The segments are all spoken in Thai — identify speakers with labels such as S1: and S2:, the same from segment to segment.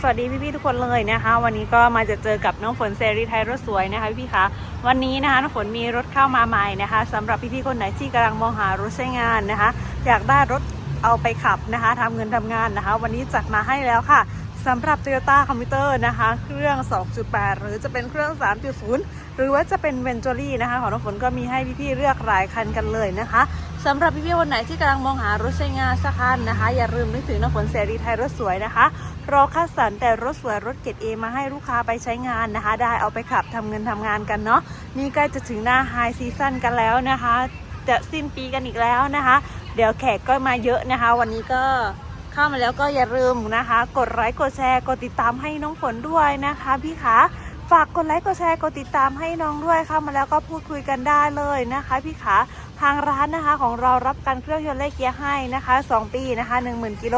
S1: สวัสดีพี่ๆทุกคนเลยนะคะ วันนี้ก็มาจะเจอกับน้องฝนเซรีไทยรถสวยนะคะพี่ๆคะวันนี้นะคะน้องฝนมีรถเข้ามาใหม่นะคะสำหรับพี่ๆคนไหนที่กำลังมองหารถใช้งานนะคะ อยากได้รถเอาไปขับนะคะทำเงินทำงานนะคะ วันนี้จัดมาให้แล้วค่ะสำหรับ Toyota c o m p u t e r นะคะ เครื่อง 2.8 หรือจะเป็นเครื่อง 3.0 หรือว่าจะเป็นเวนจอรี่นะคะ ของน้องฝนก็มีให้พี่ๆเลือกหลายคันกันเลยนะคะสำหรับพี่ๆคนไหนที่กำลังมองหารถใช้งานสักคันนะคะ อย่าลืมนึกถึงน้องฝนเสรีไทยรถสวยนะคะ รอคัดสรรแต่รถสวยรถเกรดเอมาให้ลูกค้าไปใช้งานนะคะ ได้เอาไปขับทำเงินทำงานกันเนาะนี่ใกล้จะถึงหน้าไฮซีซั่นกันแล้วนะคะ จะสิ้นปีกันอีกแล้วนะคะ เดี๋ยวแขกก็มาเยอะนะคะ วันนี้ก็เข้ามาแล้วก็อย่าลืมนะคะ กดไลค์กดแชร์กดติดตามให้น้องฝนด้วยนะคะพี่ขาฝากกดไลค์กดแชร์กดติดตามให้น้องด้วยเข้ามาแล้วก็พูดคุยกันได้เลยนะคะพี่ขาทางร้านนะคะของเรารับการเครื่องยนต์และเกียร์ให้นะคะ 2 ปีนะคะ 10,000 กิโล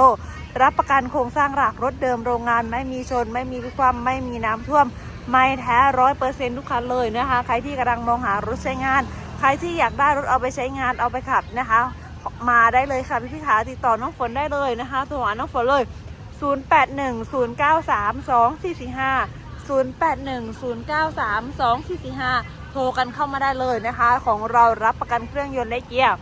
S1: รับประกันโครงสร้างหลักรถเดิมโรงงานไม่มีชน ไม่มีความไม่มีน้ำท่วม ไม่แท้ร้อยเปอร์เซ็นต์ทุกคันเลยนะคะ ใครที่กำลังมองหารถใช้งาน ใครที่อยากได้รถเอาไปใช้งานเอาไปขับนะคะ มาได้เลยค่ะพี่พี่ขาติดต่อน้องฝนได้เลยนะคะโทรหาน้องฝนเลย 0810932445 0810932445 โทรกันเข้ามาได้เลยนะคะ ของเรารับประกันเครื่องยนต์และเกียร์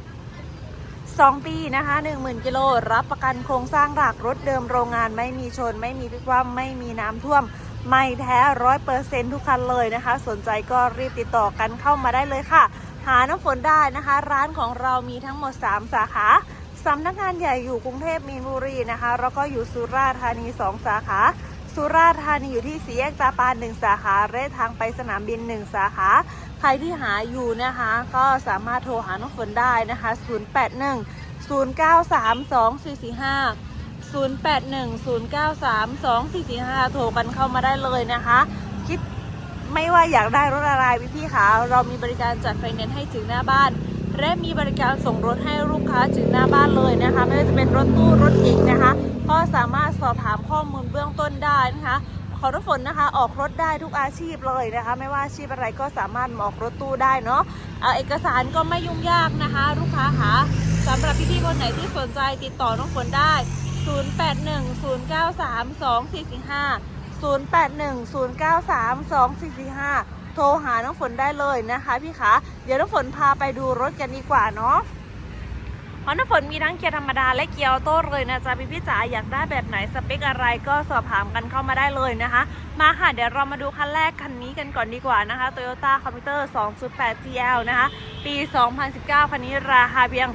S1: 2 ปีนะคะ 10,000 กิโล รับประกันโครงสร้างหลักรถเดิมโรงงานไม่มีชน ไม่มีพิกว่ำไม่มีน้ำท่วม ไม่แท้ร้อยเปอร์เซ็นทุกคันเลยนะคะ สนใจก็รีบติดต่อกันเข้ามาได้เลยค่ะ หาน้ำฝนได้นะคะ ร้านของเรามีทั้งหมด 3 สาขาสำนักงานใหญ่อยู่กรุงเทพมีนบุรีนะคะ แล้วก็อยู่สุราษฎร์ธานี 2 สาขา สุราษฎร์ธานีอยู่ที่สี่แยกตาปานหนึ่งสาขาเรททางไปสนามบิน1สาขา ใครที่หาอยู่นะคะ ก็สามารถโทรหาน้องฝนได้นะคะ 081 093245 0810932445 โทรกันเข้ามาได้เลยนะคะ คิดไม่ว่าอยากได้รถอะไรพี่พี่ๆคะเรามีบริการจัดไฟแนนซ์ให้ถึงหน้าบ้าน และมีบริการส่งรถให้ลูกค้าถึงหน้าบ้านเลยนะคะ ไม่ว่าจะเป็นรถตู้รถเก๋งนะคะ ก็สามารถสอบถามข้อมูลเบื้องต้นได้นะคะขอรถฝนนะคะออกรถได้ทุกอาชีพเลยนะคะ ไม่ว่าอาชีพอะไรก็สามารถออกรถตู้ได้เนาะเอกสารก็ไม่ยุ่งยากนะคะ ลูกค้าคะสำหรับพี่ๆคนไหนที่สนใจติดต่อน้องฝนได้ 0810932445 0810932445 โทรหาน้องฝนได้เลยนะคะ พี่คะเดี๋ยวน้องฝนพาไปดูรถกันดีกว่าเนาะเพราะน้ำฝนมีทั้งเกียร์ธรรมดาและเกียร์ออโต้เลยนะจ๊ะพี่พี่ๆจ๋าอยากได้แบบไหนสเปคอะไรก็สอบถามกันเข้ามาได้เลยนะคะ มาค่ะเดี๋ยวเรามาดูคันแรกคันนี้กันก่อนดีกว่านะคะ Toyota Commuter 2.8 GL นะคะ ปี 2019 คันนี้ราคาเพียง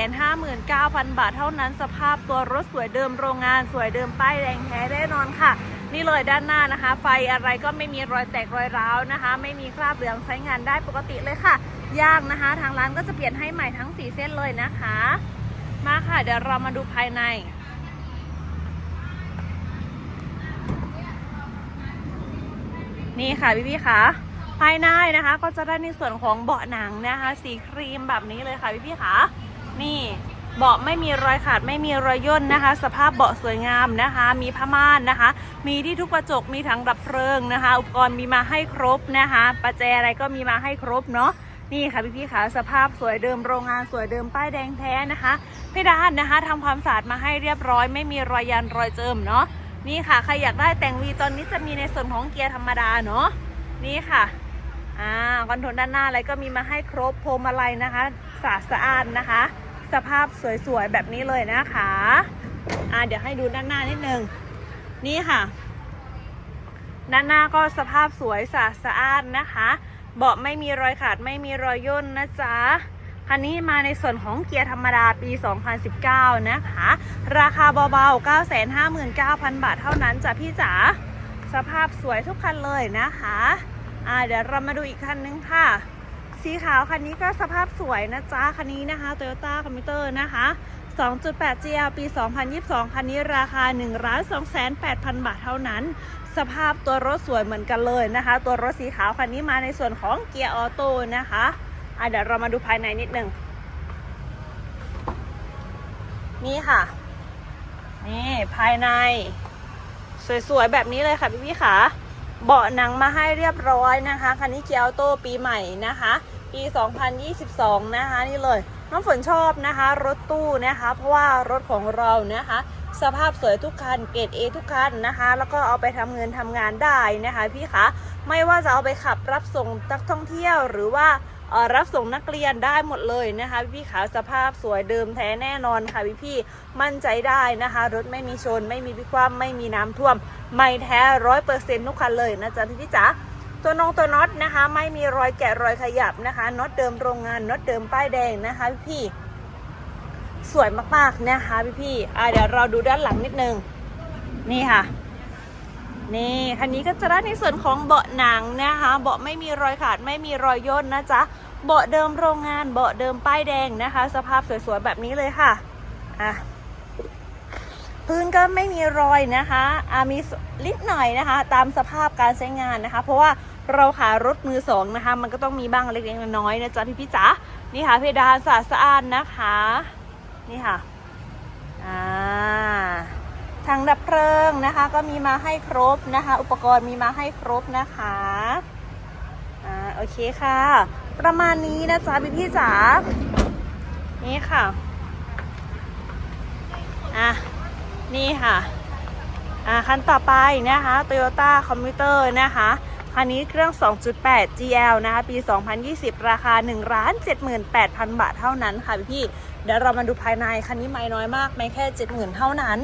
S1: 959,000 บาทเท่านั้นสภาพตัวรถสวยเดิมโรงงานสวยเดิมป้ายแดงแท้แน่นอนค่ะ นี่เลยด้านหน้านะคะ ไฟอะไรก็ไม่มีรอยแตกรอยร้าวนะคะ ไม่มีคราบเหลืองใช้งานได้ปกติเลยค่ะ ยางนะคะ ทางร้านก็จะเปลี่ยนให้ใหม่ทั้ง 4 เส้นเลยนะคะ มาค่ะ เดี๋ยวเรามาดูภายในนี่ค่ะพี่พี่คะภายในนะคะ ก็จะได้ในส่วนของเบาะหนังนะคะ สีครีมแบบนี้เลยค่ะพี่พี่คะนี่ เบาะไม่มีรอยขาดไม่มีรอยย่นนะคะ สภาพเบาะสวยงามนะคะ มีผ้าม่านนะคะ มีที่ทุกกระจกมีถังดับเพลิงนะคะ อุปกรณ์มีมาให้ครบนะคะประแจอะไรก็มีมาให้ครบเนาะนี่ค่ะพี่พี่ะสภาพสวยเดิมโรงงานสวยเดิมป้ายแดงแท้นะคะเพดานนะคะทำความสะอาดมาให้เรียบร้อย ไม่มีรอยยันรอยเจิมเนาะนี่ค่ะใครอยากได้แต่งวีตอนนี้จะมีในส่วนของเกียร์ธรรมดาเนาะนี่ค่ะอ่าคอนโทรลด้านหน้าอะไรก็มีมาให้ครบพรมอะไรนะคะสะอาดสะอาดนะคะ สภาพสวยๆ แบบนี้เลยนะคะอ่าเดี๋ยวให้ดูด้านหน้านิดนึง นี่ค่ะ ด้านหน้าก็สภาพสวยสะอาดสะอาดนะคะ เบาะไม่มีรอยขาดไม่มีรอยย่นนะจ๊ะคันนี้มาในส่วนของเกียร์ธรรมดาปี 2019 นะคะ ราคาเบาๆ 959,000 บาทเท่านั้นจ้ะพี่จ๋า สภาพสวยทุกคันเลยนะคะ อ่าเดี๋ยวเรามาดูอีกคันนึงค่ะ สีขาวคันนี้ก็สภาพสวยนะจ๊ะ คันนี้นะคะ Toyota Commuter นะคะ 2.8 GL ปี 2022 คันนี้ราคา 1 2 8 0 0 0 บาทเท่านั้น สภาพตัวรถสวยเหมือนกันเลยนะคะ ตัวรถสีขาวคันนี้มาในส่วนของเกียร์ออโต้นะคะอะเดี๋ยวเรามาดูภายในนิดหนึ่งนี่ค่ะ นี่ภายใน สวยๆ แบบนี้เลยค่ะพี่พี่ๆค่ะ เบาะหนังมาให้เรียบร้อยนะคะคันนี้เกียวโตปีใหม่นะคะ ปี 2022 นะคะนี่เลย น้องฝนชอบนะคะ รถตู้นะคะ เพราะว่ารถของเรานะคะ สภาพสวยทุกคันเกรด A ทุกคันนะคะ แล้วก็เอาไปทำเงินทำงานได้นะคะ พี่คะไม่ว่าจะเอาไปขับรับส่งนักท่องเที่ยวหรือว่า รับส่งนักเรียนได้หมดเลยนะคะพี่ขาสภาพสวยเดิมแท้แน่นอนค่ะพี่พี่มั่นใจได้นะคะ รถไม่มีชน ไม่มีพิความไม่มีน้ำท่วม ไม่แท้ร้อยเปอร์เซ็นต์ทุกคันเลยนะจ๊ะพี่พี่จ๋าตัวนองตัวน็อตนะคะ ไม่มีรอยแกะรอยขยับนะคะน็อตเดิมโรงงานน็อตเดิมป้ายแดงนะคะพี่พี่สวยมากๆนะคะพี่พี่เดี๋ยวเราดูด้านหลังนิดนึงนี่ค่ะ นี่คันนี้ก็จะได้ในส่วนของเบาะหนังนะคะ เบาะไม่มีรอยขาดไม่มีรอยย่นนะจ๊ะ เบาะเดิมโรงงาน เบาะเดิมป้ายแดงนะคะ สภาพสวยๆแบบนี้เลยค่ะ อะ พื้นก็ไม่มีรอยนะคะอะมีลิดหน่อยนะคะ ตามสภาพการใช้งานนะคะ เพราะว่าเราขายรถมือสองนะคะ มันก็ต้องมีบ้างเล็กๆน้อยๆนะจ๊ะพี่พี่จ๋านี่ค่ะเพดานสะอาดสะอ้านนะคะ นี่ค่ะ ถังดับเพลิงนะคะ ก็มีมาให้ครบนะคะ อุปกรณ์มีมาให้ครบนะคะอ่าโอเคค่ะ ประมาณนี้นะจ๊ะพี่พี่จ๋านี่ค่ะอะนี่ค่ะอ่าคันต่อไปนะคะ Toyota Commuter นะคะคันนี้เครื่อง 2.8 GL นะคะ ปี 2020 ราคา 1 78,000 บาทเท่านั้นค่ะพี่พี่ เดี๋ยวเรามาดูภายใน คันนี้ไม่น้อยมาก ไม่แค่ 70,000 เท่านั้น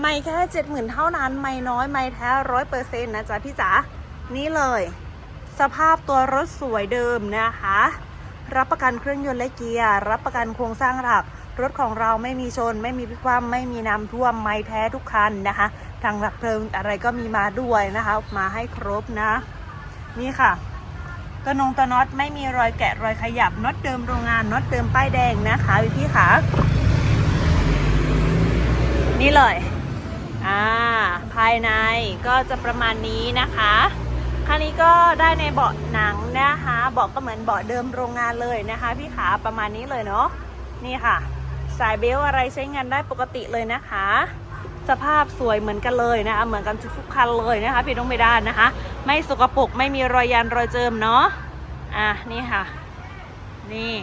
S1: ไม่แค่เจ็ดหมื่นเท่านั้น ไม่น้อยไม่แท้ร้อยเปอร์เซ็นต์นะจ๊ะพี่จ๋านี่เลย สภาพตัวรถสวยเดิมนะคะ รับประกันเครื่องยนต์และเกียร์รับประกันโครงสร้างหลัก รถของเราไม่มีชน ไม่มีพิความไม่มีน้ำท่วมไม่แท้ทุกคันนะคะ ทางหลักเพลิงอะไรก็มีมาด้วยนะคะ มาให้ครบนะ นี่ค่ะตัวนงตัวน็อตไม่มีรอยแกะรอยขยับน็อตเดิมโรงงานน็อตเดิมป้ายแดงนะคะพี่พี่ค่ะนี่เลย อ่าภายในก็จะประมาณนี้นะคะคันนี้ก็ได้ในเบาะหนังนะคะเบาะก็เหมือนเบาะเดิมโรงงานเลยนะคะ พี่ขาประมาณนี้เลยเนาะนี่ค่ะ สายเบล์อะไรใช้งานได้ปกติเลยนะคะ สภาพสวยเหมือนกันเลยนะคะเหมือนกันทุกคันเลยนะคะพี่ต้องไม่ได้นะคะ ไม่สกปรกไม่มีรอยยันรอยเจิมเนาะอะนี่ค่ะ นี่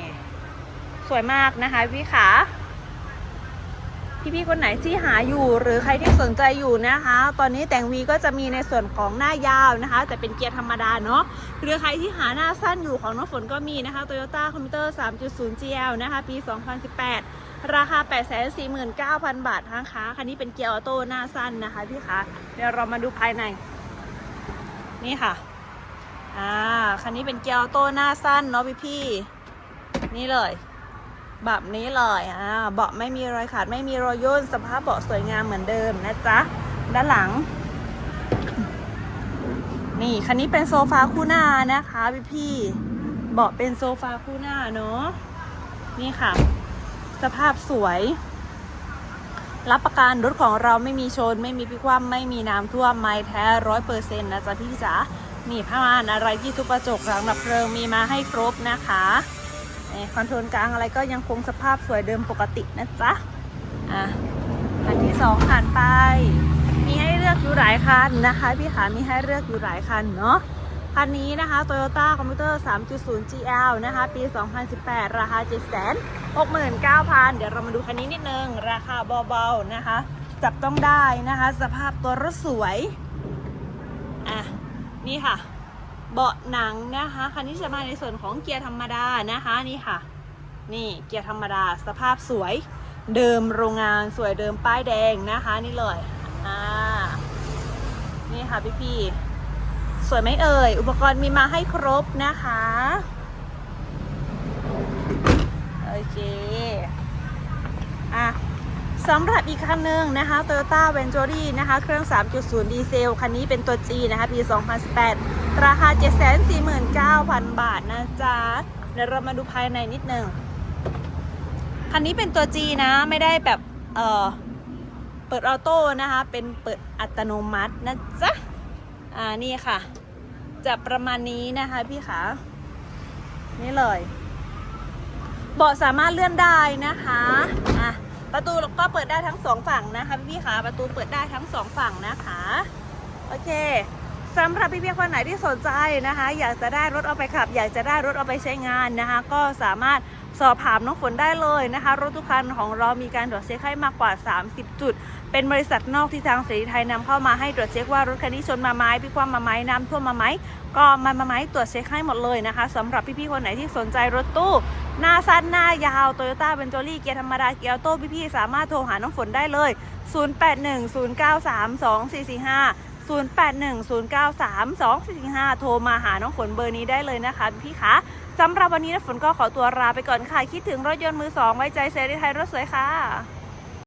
S1: สวยมากนะคะพี่ขา พี่ๆคนไหนที่หาอยู่หรือใครที่สนใจอยู่นะคะ ตอนนี้แต่งวีก็จะมีในส่วนของหน้ายาวนะคะ แต่เป็นเกียร์ธรรมดาเนาะหรือใครที่หาหน้าสั้นอยู่ของน้องฝนก็มีนะคะ Toyota Commuter 3.0 GL นะคะ ปี 2018 ราคา 849,000 บาทนะคะคันนี้เป็นเกียร์ออโต้หน้าสั้นนะคะพี่คะเดี๋ยวเรามาดูภายใน นี่ค่ะอ่าคันนี้เป็นเกียร์ออโต้หน้าสั้นเนาะพี่ๆนี่เลย แบบนี้เลยอ่าเบาะไม่มีรอยขาดไม่มีรอยย่นสภาพเบาะสวยงามเหมือนเดิมนะจ๊ะ ด้านหลัง นี่คันนี้เป็นโซฟาคู่หน้านะคะพี่พี่ๆเบาะเป็นโซฟาคู่หน้าเนาะนี่ค่ะ สภาพสวย รับประกันรถของเราไม่มีชน ไม่มีพิความไม่มีน้ำท่วมไม่แท้ร้อยเปอร์เซ็นต์นะจ๊ะพี่จ๋ามีผ้าม่านอะไรที่ทุบกระจกหลังดับเพลิงมีมาให้ครบนะคะ นี่คอนโทรลกลางอะไรก็ยังคงสภาพสวยเดิมปกตินะจ๊ะ อะคันที่สองผ่านไป มีให้เลือกอยู่หลายคันนะคะ พี่ขามีให้เลือกอยู่หลายคันเนาะคันนี้นะคะ Toyota Commuter 3.0 GL นะคะ ปี 2018 ราคา 769,000 เดี๋ยวเรามาดูคันนี้นิดนึง ราคาเบาๆนะคะ จับต้องได้นะคะ สภาพตัวรถสวย อะ นี่ค่ะ เบาะหนังนะคะ คันนี้จะมาในส่วนของเกียร์ธรรมดานะคะนี่ค่ะ นี่เกียร์ธรรมดาสภาพสวยเดิมโรงงานสวยเดิมป้ายแดงนะคะ นี่เลยอ่านี่ค่ะพี่พี่สวยไหมเอ่ย อุปกรณ์มีมาให้ครบนะคะโอเคอะสำหรับอีกคันหนึ่งนะคะ Toyota Ventury นะคะ เครื่อง 3.0 ดีเซล คันนี้เป็นตัว G นะคะ ปี 2018 ราคา 749,000 บาทนะจ๊ะ เดี๋ยวเรามาดูภายในนิดนึง คันนี้เป็นตัว G นะ ไม่ได้แบบ เออเปิดออโต้นะคะ เป็นเปิดอัตโนมัตินะจ๊ะ อ่า นี่ค่ะ จะประมาณนี้นะคะพี่ขา นี่เลย เบาะสามารถเลื่อนได้นะคะ อะ ประตูก็เปิดได้ทั้งสองฝั่งนะคะพี่ๆค่ะประตูเปิดได้ทั้งสองฝั่งนะคะ โอเค สำหรับพี่ๆคนไหนที่สนใจนะคะ อยากจะได้รถเอาไปขับ อยากจะได้รถเอาไปใช้งานนะคะ ก็สามารถสอบถามน้องฝนได้เลยนะคะ รถทุกคันของเรามีการตรวจเช็คให้มากกว่า 30 จุด เป็นบริษัทนอกที่ทางเสรีไทยนำเข้ามาให้ตรวจเช็คว่ารถคันนี้ชนมาไหมพี่ความมาไหมน้ำท่วมมาไหมก็มามาไหมตรวจเช็คให้หมดเลยนะคะสำหรับพี่ๆคนไหนที่สนใจรถตู้หน้าสั้นหน้ายาวโตโยต้าเบนจ o รี่เกียร์ธรรมดาเกียร์ออโต้พี่ๆสามารถโทรหาน้องฝนได้เลย 0810932445 0810932445 โทรมาหาน้องฝนเบอร์นี้ได้เลยนะคะพี่คะสำหรับวันนี้นะฝนก็ขอตัวลาไปก่อนค่ะ คิดถึงรถยนต์มือสองไว้ใจเซรีไทยรถสวยค่ะ